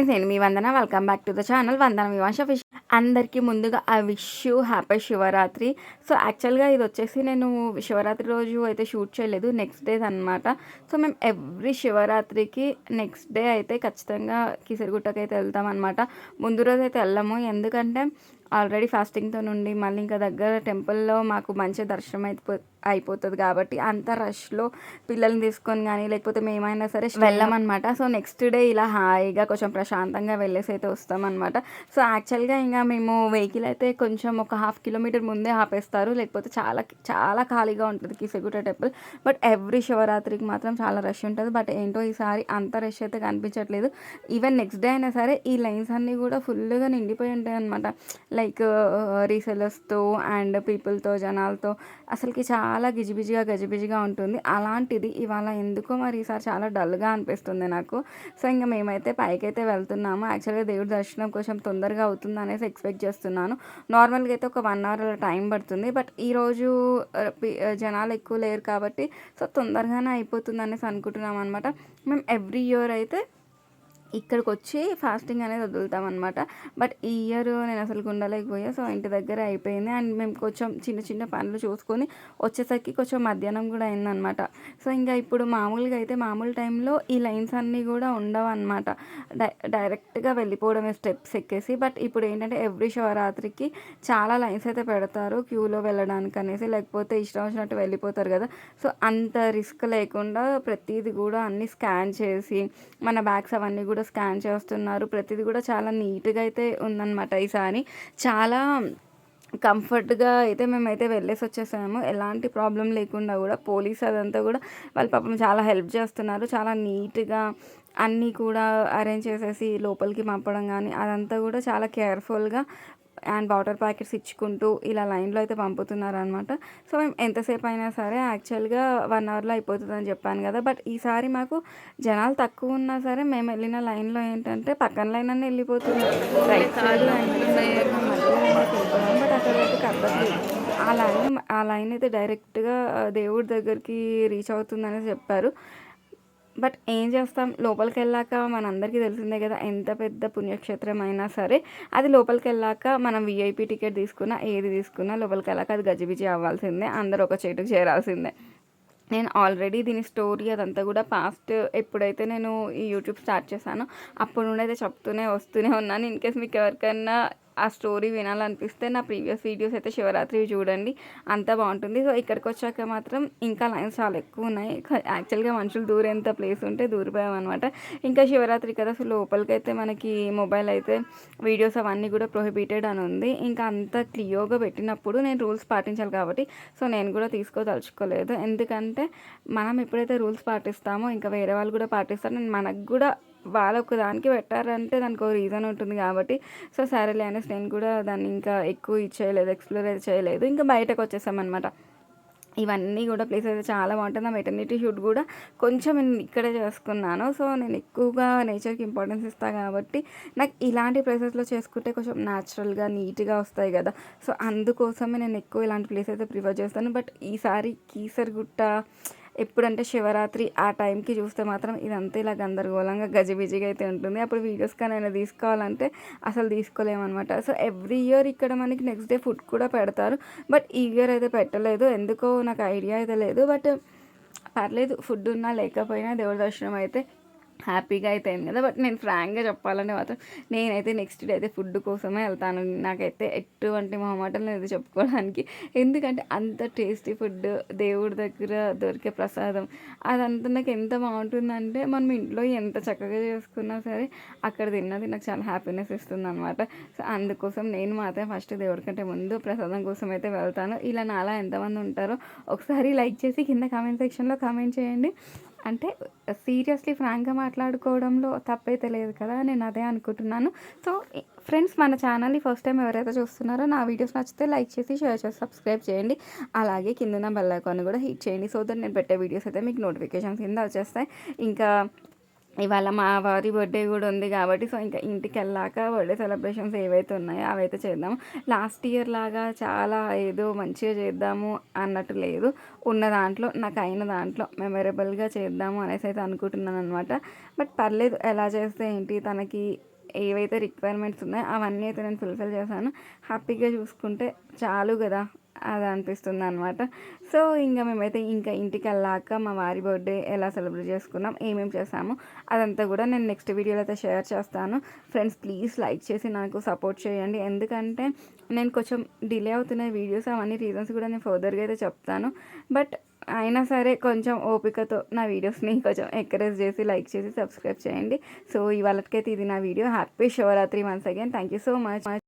Friends నేను మీ Vandana. Welcome back to the channel Vandana వివాష ఫిష్ అందరికీ ముందుగా ఆ wish you happy Shivaratri. So యాక్చువల్గా ఇది వచ్చేసి నేను శివరాత్రి రోజు అయితే షూట్ చేయలేదు. నెక్స్ట్ డే అనమాట సో మేము ఎవ్రీ శివరాత్రికి నెక్స్ట్ డే అయితే ఖచ్చితంగా కిసిరిగుట్టకి అయితే వెళ్తామన్నమాట ముందు రోజు అయితే వెళ్ళము. ఎందుకంటే ఆల్రెడీ ఫాస్టింగ్తో నుండి మళ్ళీ ఇంకా దగ్గర టెంపుల్లో మాకు మంచి దర్శనం అయితే అయిపోతుంది కాబట్టి అంత రష్లో పిల్లల్ని తీసుకొని కానీ లేకపోతే మేమైనా సరే వెళ్ళామన్నమాట. సో నెక్స్ట్ డే ఇలా హాయిగా కొంచెం ప్రశాంతంగా వెళ్ళేసి అయితే వస్తామన్నమాట. సో యాక్చువల్గా ఇంకా మేము వెహికల్ అయితే కొంచెం ఒక హాఫ్ కిలోమీటర్ ముందే ఆపేస్తారు. లేకపోతే చాలా చాలా ఖాళీగా ఉంటుంది కిసగుట్ట టెంపుల్ బట్ ఎవ్రీ శివరాత్రికి మాత్రం చాలా రష్ ఉంటుంది. బట్ ఏంటో ఈసారి అంత రష్ అయితే కనిపించట్లేదు. ఈవెన్ నెక్స్ట్ డే అయినా సరే ఈ లైన్స్ అన్నీ కూడా ఫుల్గా నిండిపోయి ఉంటాయి అనమాట లైక్ రీసెలర్స్తో అండ్ పీపుల్తో జనాలతో. అసలుకి చాలా చాలా గిజిబిజిగా గజిబిజిగా ఉంటుంది. అలాంటిది ఇవాళ ఎందుకో మరి ఈసారి చాలా డల్గా అనిపిస్తుంది నాకు. సో ఇంకా మేమైతే పైకి అయితే వెళ్తున్నాము. యాక్చువల్గా దేవుడి దర్శనం కొంచెం తొందరగా అవుతుంది అనేసి ఎక్స్పెక్ట్ చేస్తున్నాను. నార్మల్గా అయితే ఒక వన్ అవర్ టైం పడుతుంది. బట్ ఈరోజు జనాలు ఎక్కువ లేరు కాబట్టి సో తొందరగానే అయిపోతుంది అనేసి అనుకుంటున్నాం అనమాట మేము ఎవ్రీ ఇయర్ అయితే ఇక్కడికి వచ్చి ఫాస్టింగ్ అనేది వదులుతాం అనమాట బట్ ఈ ఇయర్ నేను అసలు ఉండలేకపోయా సో ఇంటి దగ్గర అయిపోయింది. అండ్ మేము కొంచెం చిన్న చిన్న పనులు చూసుకొని వచ్చేసరికి కొంచెం మధ్యాహ్నం కూడా అయిందనమాట సో ఇంకా ఇప్పుడు మామూలుగా అయితే మామూలు టైంలో ఈ లైన్స్ అన్నీ కూడా ఉండవు అనమాట డై డైరెక్ట్గా వెళ్ళిపోవడమే స్టెప్స్ ఎక్కేసి. బట్ ఇప్పుడు ఏంటంటే ఎవ్రీ శివరాత్రికి చాలా లైన్స్ అయితే పెడతారు క్యూలో వెళ్ళడానికి అనేసి. లేకపోతే ఇష్టం వచ్చినట్టు వెళ్ళిపోతారు కదా. సో అంత రిస్క్ లేకుండా ప్రతిదీ కూడా అన్నీ స్కాన్ చేసి మన బ్యాగ్స్ అవన్నీ కూడా కూడా స్కాన్ చేస్తున్నారు. ప్రతిదీ కూడా చాలా నీట్గా అయితే ఉందన్నమాట ఈసారి చాలా కంఫర్ట్గా అయితే మేమైతే వెళ్ళేసి వచ్చేసాము. ఎలాంటి ప్రాబ్లం లేకుండా కూడా పోలీస్ అదంతా కూడా వాళ్ళ పాపం చాలా హెల్ప్ చేస్తున్నారు. చాలా నీట్గా అన్నీ కూడా అరేంజ్ చేసేసి లోపలికి పంపడం కానీ అదంతా కూడా చాలా కేర్ఫుల్గా అండ్ వాటర్ ప్యాకెట్స్ ఇచ్చుకుంటూ ఇలా లైన్లో అయితే పంపుతున్నారు అనమాట సో మేము ఎంతసేపు అయినా సరే యాక్చువల్గా వన్ అవర్లో అయిపోతుందని చెప్పాను కదా. బట్ ఈసారి మాకు జనాలు తక్కువ ఉన్నా సరే మేము వెళ్ళిన లైన్లో ఏంటంటే పక్కన లైన్ అన్నీ వెళ్ళిపోతుంది. రైట్ సైడ్ బట్ అక్కడ కట్టలేదు ఆ లైన్ ఆ లైన్ అయితే డైరెక్ట్గా దేవుడి దగ్గరికి రీచ్ అవుతుందని చెప్పారు. బట్ ఏం చేస్తాం? లోపలికి వెళ్ళాక మనందరికీ తెలిసిందే కదా ఎంత పెద్ద పుణ్యక్షేత్రం అయినా సరే అది లోపలికి వెళ్ళాక మనం విఐపి టికెట్ తీసుకున్నా ఏది తీసుకున్నా లోపలికి వెళ్ళాక అది గజిబిజి అవ్వాల్సిందే అందరూ ఒక చేటుకు చేరాల్సిందే. నేను ఆల్రెడీ దీని స్టోరీ అదంతా కూడా పాస్ట్ ఎప్పుడైతే నేను ఈ యూట్యూబ్ స్టార్ట్ చేశానో అప్పుడు నుండి అయితే చెప్తూనే వస్తూనే ఉన్నాను. ఇన్ కేస్ మీకు ఎవరికైనా ఆ స్టోరీ వినాలనిపిస్తే నా ప్రీవియస్ వీడియోస్ అయితే శివరాత్రి చూడండి. అంత బాగుంటుంది. సో ఇక్కడికి వచ్చాక మాత్రం ఇంకా లైన్స్ చాలా ఎక్కువ ఉన్నాయి. యాక్చువల్గా మనుషులు దూరేంత ప్లేస్ ఉంటే దూరిపోయామన్నమాట ఇంకా శివరాత్రి కదా సో లోపలికి అయితే మనకి మొబైల్ అయితే వీడియోస్ అవన్నీ కూడా ప్రొహిబిటెడ్ అని ఉంది. ఇంకా అంత క్లియర్గా పెట్టినప్పుడు నేను రూల్స్ పాటించాలి కాబట్టి సో నేను కూడా తీసుకోదలుచుకోలేదు. ఎందుకంటే మనం ఎప్పుడైతే రూల్స్ పాటిస్తామో ఇంకా వేరే వాళ్ళు కూడా పాటిస్తారు. మనకు కూడా వాళ్ళొక దానికి పెట్టారంటే దానికి ఒక రీజన్ ఉంటుంది కాబట్టి సో సరేలే అనేసి నేను కూడా దాన్ని ఇంకా ఎక్కువ ఇచ్చేయలేదు ఎక్స్ప్లోర్ అయితే చేయలేదు. ఇంకా బయటకు వచ్చేసామన్నమాట. ఇవన్నీ కూడా ప్లేస్ అయితే చాలా బాగుంటుంది ఆ మెటర్నిటీ షూట్ కూడా కొంచెం నేను ఇక్కడే చేసుకున్నాను. సో నేను ఎక్కువగా నేచర్కి ఇంపార్టెన్స్ ఇస్తాను కాబట్టి నాకు ఇలాంటి ప్లేసెస్లో చేసుకుంటే కొంచెం న్యాచురల్గా నీట్గా వస్తాయి కదా. సో అందుకోసమే నేను ఎక్కువ ఇలాంటి ప్లేస్ అయితే ప్రిఫర్ చేస్తాను. బట్ ఈసారి కీసర్గుట్ట ఎప్పుడంటే శివరాత్రి ఆ టైంకి చూస్తే మాత్రం ఇదంతా ఇలా గందరగోళంగా గజిబిజిగా అయితే ఉంటుంది. అప్పుడు వీడియోస్ కానీ అయినా తీసుకోవాలంటే అసలు తీసుకోలేమన్నమాట. సో ఎవ్రీ ఇయర్ ఇక్కడ మనకి నెక్స్ట్ డే ఫుడ్ కూడా పెడతారు. బట్ ఈ ఇయర్ అయితే పెట్టలేదు. ఎందుకో నాకు ఐడియా అయితే లేదు. బట్ పర్లేదు. ఫుడ్ ఉన్నా లేకపోయినా దేవుడి దర్శనం అయితే హ్యాపీగా అయితే అయింది కదా బట్ నేను ఫ్రాంక్గా చెప్పాలంటే మాత్రం నేనైతే నెక్స్ట్ డే అయితే ఫుడ్ కోసమే వెళ్తాను. నాకైతే ఎటువంటి మొహమాటం లేదు చెప్పుకోవడానికి. ఎందుకంటే అంత టేస్టీ ఫుడ్ దేవుడి దగ్గర దొరికే ప్రసాదం. అదంతా నాకు ఎంత బాగుంటుందంటే మనం ఇంట్లో ఎంత చక్కగా చేసుకున్నా సరే అక్కడ తిన్నది నాకు చాలా హ్యాపీనెస్ ఇస్తుంది అనమాట సో అందుకోసం నేను మాత్రం ఫస్ట్ దేవుడి కంటే ముందు ప్రసాదం కోసం అయితే వెళ్తాను. ఇలా నాలా ఎంతమంది ఉంటారో ఒకసారి లైక్ చేసి కింద కామెంట్ సెక్షన్లో కామెంట్ చేయండి. అంటే సీరియస్లీ ఫ్రాంక్గా మాట్లాడుకోవడంలో తప్పైతే లేదు కదా నేను అదే అనుకుంటున్నాను. సో ఫ్రెండ్స్ మన ఛానల్ని ఫస్ట్ టైం ఎవరైతే చూస్తున్నారో నా వీడియోస్ నచ్చితే లైక్ చేసి షేర్ చేసి సబ్స్క్రైబ్ చేయండి. అలాగే కింద బెల్ ఐకాన్ కూడా హిట్ చేయండి. సో దట్ నేను పెట్టే వీడియోస్ అయితే మీకు నోటిఫికేషన్స్ కింద వచ్చేస్తాయి. ఇంకా ఇవాళ మా వారి బర్త్డే కూడా ఉంది కాబట్టి సో ఇంకా ఇంటికి వెళ్ళాక బర్త్డే సెలబ్రేషన్స్ ఏవైతే ఉన్నాయో అవైతే చేద్దాం. లాస్ట్ ఇయర్ లాగా చాలా ఏదో మంచిగా చేద్దాము అన్నట్టు లేదు. ఉన్న దాంట్లో నాకు అయిన దాంట్లో మెమరబుల్గా చేద్దాము అనేసి అయితే అనుకుంటున్నాను అనమాట బట్ పర్లేదు ఎలా చేస్తే ఏంటి తనకి ఏవైతే రిక్వైర్మెంట్స్ ఉన్నాయో అవన్నీ అయితే నేను ఫుల్ఫిల్ చేశాను. హ్యాపీగా చూసుకుంటే చాలు కదా. అది అనిపిస్తుంది అనమాట సో ఇంకా మేమైతే ఇంకా ఇంటికి వెళ్ళాక మా వారి బర్త్డే ఎలా సెలబ్రేట్ చేసుకున్నాం ఏమేమి చేసాము అదంతా కూడా నేను నెక్స్ట్ వీడియోలో అయితే షేర్ చేస్తాను. ఫ్రెండ్స్ ప్లీజ్ లైక్ చేసి నాకు సపోర్ట్ చేయండి. ఎందుకంటే నేను కొంచెం డిలే అవుతున్న వీడియోస్ అవన్నీ రీజన్స్ కూడా నేను ఫర్దర్గా అయితే చెప్తాను. బట్ అయినా సరే కొంచెం ఓపికతో నా వీడియోస్ని కొంచెం ఎంకరేజ్ చేసి లైక్ చేసి సబ్స్క్రైబ్ చేయండి. సో ఇవాళకైతే ఇది నా video. Happy Shivaratri once again. Thank you so much.